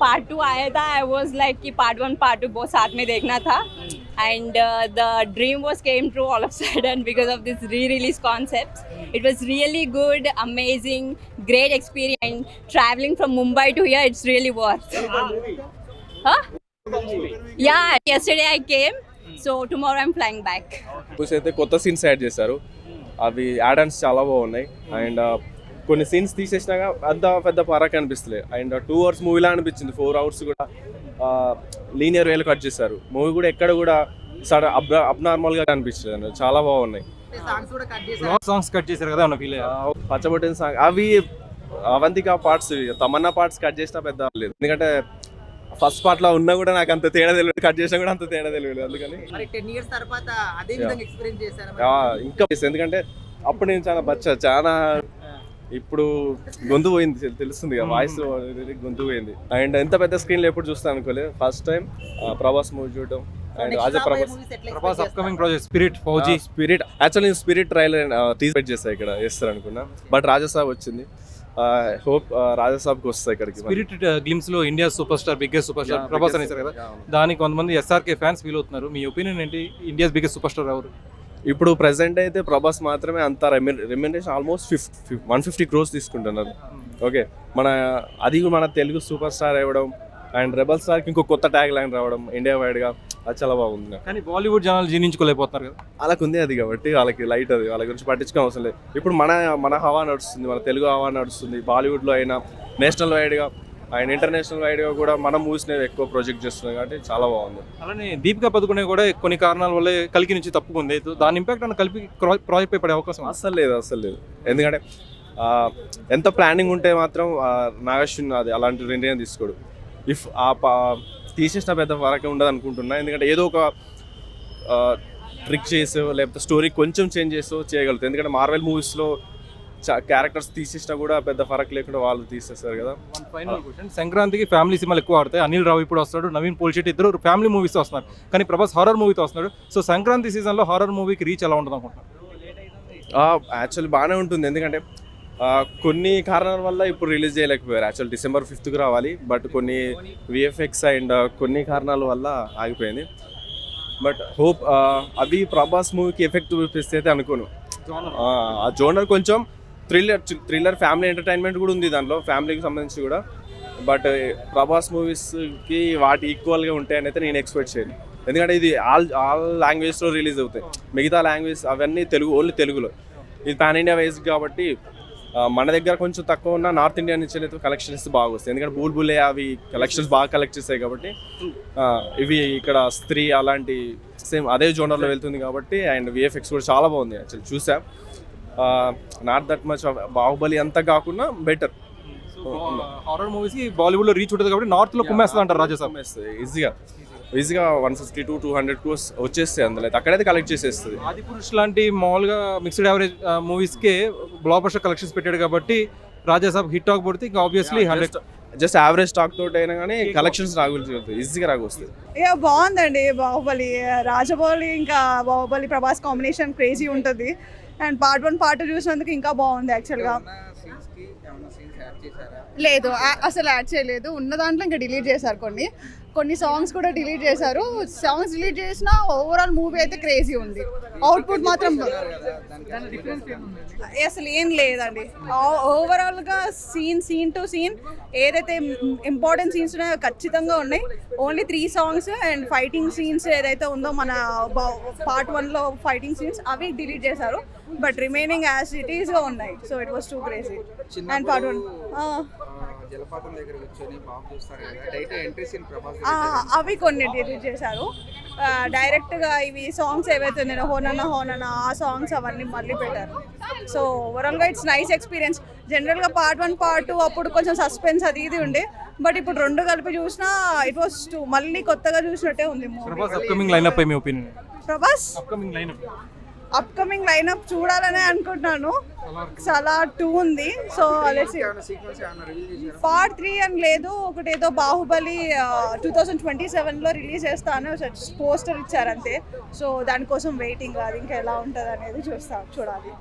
Part two आया था I was like कि पार्ट वन पार्ट टू बहुत साथ में देखना था and the dream was came true all of sudden because of this re release concept it was really good amazing great experience travelling from Mumbai to here it's really worth huh? yeah yesterday i came so tomorrow i'm flying back చూసి అయితే కొత్త scenes add చేశారు అవి add Ann's చాలా బాగున్నాయి and కొన్ని scenes తీసేసినాక అంత పెద్ద పరాక్ అనిపిస్తలే. అండ్ టూ అవర్స్ మూవీలా అనిపించింది. ఫోర్ అవర్స్ కూడా లీనియర్ వేలు కట్ చేశారు. మూవీ కూడా ఎక్కడ కూడా సడ అబ్ అబ్నార్మల్గా అనిపించలేదు అన్నమాట. చాలా బాగున్నాయి. సాంగ్స్ కూడా కట్ చేశారు. బ్లాక్ సాంగ్స్ కట్ చేశారు కదా అన్న ఫీల్ ఆ, పచ్చబొట్టిన సాంగ్ అవి Avantika parts Tamannaah parts cut చేసినా పెద్ద లేదు ఎందుకంటే ఫస్ట్ పార్ట్లో ఉన్నా కూడా నాకు అంత తేడా తెలియదు. కట్ చేసినా కూడా అంత తేడా తెలియదు. అందుకని మరి టెన్ ఇయర్స్ తర్వాత అదే విధంగా ఎక్స్పీరియన్స్ చేశారు ఆ, ఇంకా ఎందుకంటే అప్పుడు నేను చాలా బచ్చ చాలా ఇప్పుడు గొంతు పోయింది తెలు- తెలుస్తుంది కదా వాయిస్ గొంతు పోయింది. అండ్ ఎంత పెద్ద స్క్రీన్లో ఎప్పుడు చూస్తాను అనుకోలేదు. ఫస్ట్ టైం ప్రభాస్ మూవీ చూడటం and Raja Prabhas Prabhas upcoming project Spirit Fauji Spirit actually నేను స్పిరిట్ ట్రైలర్ టీజ్ చేస్తాను ఇక్కడ చేస్తారు అనుకున్నా. బట్ రాజాసాబ్ వచ్చింది. హోప్ రాజాసాబ్కి వస్తాయి ఇక్కడికి Spirit గ్లిమ్స్లో India super star biggest super star Prabhas అనేసారు కదా. దానికి కొంతమంది ఎస్ఆర్కే ఫ్యాన్స్ ఫీల్ అవుతున్నారు. మీ ఒపీనియన్ ఏంటి? ఇండియాస్ బిగ్గెస్ట్ సూపర్ స్టార్ ఎవరు? ఇప్పుడు ప్రెసెంట్ అయితే ప్రభాస్ మాత్రమే అంత remuneration almost fif one fifty crores తీసుకుంటున్నారు. ఓకే మన అది మన తెలుగు సూపర్ స్టార్ అవ్వడం అండ్ రెబల్ స్టార్కి ఇంకో కొత్త ట్యాగ్ లైన్ రావడం ఇండియా వైడ్గా అది చాలా బాగుంది. కానీ బాలీవుడ్ జనాలు జీర్ణించుకోలేకపోతున్నారు కదా? వాళ్ళకి ఉంది అది కాబట్టి వాళ్ళకి లైట్ అది వాళ్ళ గురించి పట్టించుకోవడం అవసరం లేదు. ఇప్పుడు మన మన హవా నడుస్తుంది మన తెలుగు హవా నడుస్తుంది. బాలీవుడ్లో అయినా నేషనల్ వైడ్గా అండ్ ఇంటర్నేషనల్ వైడ్గా కూడా మన మూవీస్ని ఎక్కువ ప్రొజెక్ట్ చేస్తున్నాం కాబట్టి చాలా బాగుంది. అలానే దీపికా పదుకునే కూడా కొన్ని కారణాల వల్ల కలికి నుంచి తప్పుకుంది. దాని ఇంపాక్ట్ అన్న కలిపి ప్రాజెక్ట్ పడే అవకాశం. అస్సలు లేదు అస్సలు లేదు. ఎందుకంటే ఎంత ప్లానింగ్ ఉంటే మాత్రం నాగశ్విన్ అది అలాంటి నిర్ణయం తీసుకోడు. ఇఫ్ ఆ పా- తీసేసిన పెద్ద వరకే ఉండదు అనుకుంటున్నా. ఎందుకంటే ఏదో ఒక ట్రిక్ చేసో లేకపోతే స్టోరీ కొంచెం చేంజ్ చేసో చేయగలుగుతాయి. ఎందుకంటే మార్వెల్ మూవీస్లో క్యారెక్టర్స్ తీసేసినా కూడా పెద్ద ఫరక్ లేకుండా వాళ్ళు తీసేస్తారు కదా. Question. సంక్రాంతికి ఫ్యామిలీ సినిమాలు ఎక్కువ ఆడతాయి. అనిల్ రావు ఇప్పుడు వస్తాడు నవీన్ పోల్షెట్టి ఇద్దరు ఫ్యామిలీ మూవీస్ వస్తున్నారు. కానీ ప్రభాస్ హారర్ మూవీతో వస్తున్నాడు. సో సంక్రాంతి సీజన్లో హారర్ మూవీకి రీచ్ ఎలా ఉంటుంది అనుకుంటున్నారు? యాక్చువల్లీ బాగానే ఉంటుంది. ఎందుకంటే కొన్ని కారణాల వల్ల ఇప్పుడు రిలీజ్ చేయలేకపోయారు. యాక్చువల్ డిసెంబర్ ఫిఫ్త్కి రావాలి. బట్ కొన్ని విఎఫ్ఎక్స్ అండ్ కొన్ని కారణాల వల్ల ఆగిపోయింది. బట్ హోప్ అవి ప్రభాస్ మూవీకి ఎఫెక్ట్ చూపిస్తే అయితే అనుకోను. ఆ జోనర్ కొంచెం థ్రిల్లర్ థ్రిల్లర్ ఫ్యామిలీ ఎంటర్టైన్మెంట్ కూడా ఉంది దాంట్లో ఫ్యామిలీకి సంబంధించి కూడా. బట్ ప్రభాస్ మూవీస్కి వాటి ఈక్వల్గా ఉంటాయని అయితే నేను ఎక్స్పెక్ట్ చేయను. ఎందుకంటే ఇది ఆల్ ఆల్ లాంగ్వేజ్లో రిలీజ్ అవుతాయి. మిగతా లాంగ్వేజ్ అవన్నీ తెలుగు ఓన్లీ తెలుగులో. ఇది పాన్ ఇండియా వైజ్ కాబట్టి మన దగ్గర కొంచెం తక్కువ ఉన్న నార్త్ ఇండియా నుంచి అయితే కలెక్షన్స్ బాగా వస్తాయి ఎందుకంటే బూల్ బులే అవి కలెక్షన్స్ బాగా కలెక్ట్ చేస్తాయి కాబట్టి ఇవి ఇక్కడ స్త్రీ అలాంటి సేమ్ అదే జోనర్లో వెళ్తుంది కాబట్టి అండ్ విఎఫ్ఎక్స్ కూడా చాలా బాగుంది యాక్చువల్లీ చూసాం. నాట్ దట్ మచ్ బాహుబలి అంతా కాకుండా బెటర్ హారర్ మూవీస్కి బాలీవుడ్లో రీచ్ ఉంటుంది కాబట్టి నార్త్లో కుమ్మేస్తుంది అంటారు రాజాసాబ్ ఈజీగా ఈజీగా one fifty to two hundred crores వచ్చేస్తాయి అందులో. అయితే అక్కడైతే కలెక్ట్ చేసేస్తుంది. ఆది పురుష్ లాంటి మామూలుగా మిక్స్డ్ యావరేజ్ మూవీస్కి బ్లాక్ బస్టర్ కలెక్షన్స్ పెట్టాడు కాబట్టి రాజాసాబ్ హిట్ అవ్వబడితే ఇంకా obviously hundred just average stock తోటి అయినా కానీ కలెక్షన్స్ రాగలుగుతుంది ఈజీగా రాగొస్తుంది ఇక బాగుందండి బాహుబలి. రాజమౌళి ఇంకా బాహుబలి ప్రభాస్ కాంబినేషన్ క్రేజీ ఉంటుంది. అండ్ పార్ట్ వన్ పార్ట్ చూసినందుకు ఇంకా బాగుంది యాక్చువల్గా లేదు అసలు యాడ్ చేయలేదు. ఉన్న దాంట్లో ఇంకా డిలీట్ చేశారు కొన్ని. కొన్ని సాంగ్స్ కూడా డిలీట్ చేశారు. సాంగ్స్ డిలీట్ చేసిన ఓవరాల్ మూవీ అయితే క్రేజీ ఉంది. అవుట్పుట్ మాత్రం అసలు ఏం లేదండి. ఓవరాల్గా సీన్ సీన్ టు సీన్ ఏదైతే ఇంపార్టెంట్ సీన్స్ ఉన్నాయో ఖచ్చితంగా ఉన్నాయి. Only three songs and fighting scenes ఏదైతే ఉందో మన పార్ట్ వన్లో ఫైటింగ్ సీన్స్ అవి డిలీట్ చేశారు. బట్ రిమైనింగ్ యాజ్ ఇట్ ఈస్గా ఉన్నాయి. So it was too crazy and part one జలపాతం దగ్గర కూర్చొని బాగా చూస్తారు కదా. డైరెక్ట్ ఎంట్రీ సీన్ ప్రభాస్ ఆ, అవి కొన్ని డిలీట్ చేశారు. ఆ, డైరెక్ట్గా ఇవి సాంగ్స్ ఏవైతే ఉన్నాయో హోనన్న హోనన్న ఆ సాంగ్స్ అవన్నీ మళ్ళీ పెట్టారు. సో ఓవరాల్గా ఇట్స్ నైస్ ఎక్స్పీరియన్స్ జనరల్గా పార్ట్ వన్ పార్ట్ టూ అప్పుడు కొంచెం సస్పెన్స్ అది ఇది ఉండే. బట్ ఇప్పుడు రెండు కలిపి చూసినా ఇట్ వాస్ టూ మళ్ళీ కొత్తగా చూసినట్టే ఉంది movie Prabhas upcoming line up మీ opinion Prabhas? Upcoming line up upcoming lineup చూడాలనే అనుకుంటున్నాను. చాలా టూ ఉంది. సో పార్ట్ త్రీ అని లేదు. ఒకటి ఏదో బాహుబలి టూ థౌజండ్ ట్వంటీ సెవెన్లో రిలీజ్ చేస్తాను. పోస్టర్ ఇచ్చారంతే. సో దానికోసం వెయిటింగ్ అది ఇంకా ఎలా ఉంటుంది అనేది చూస్తాం చూడాలి.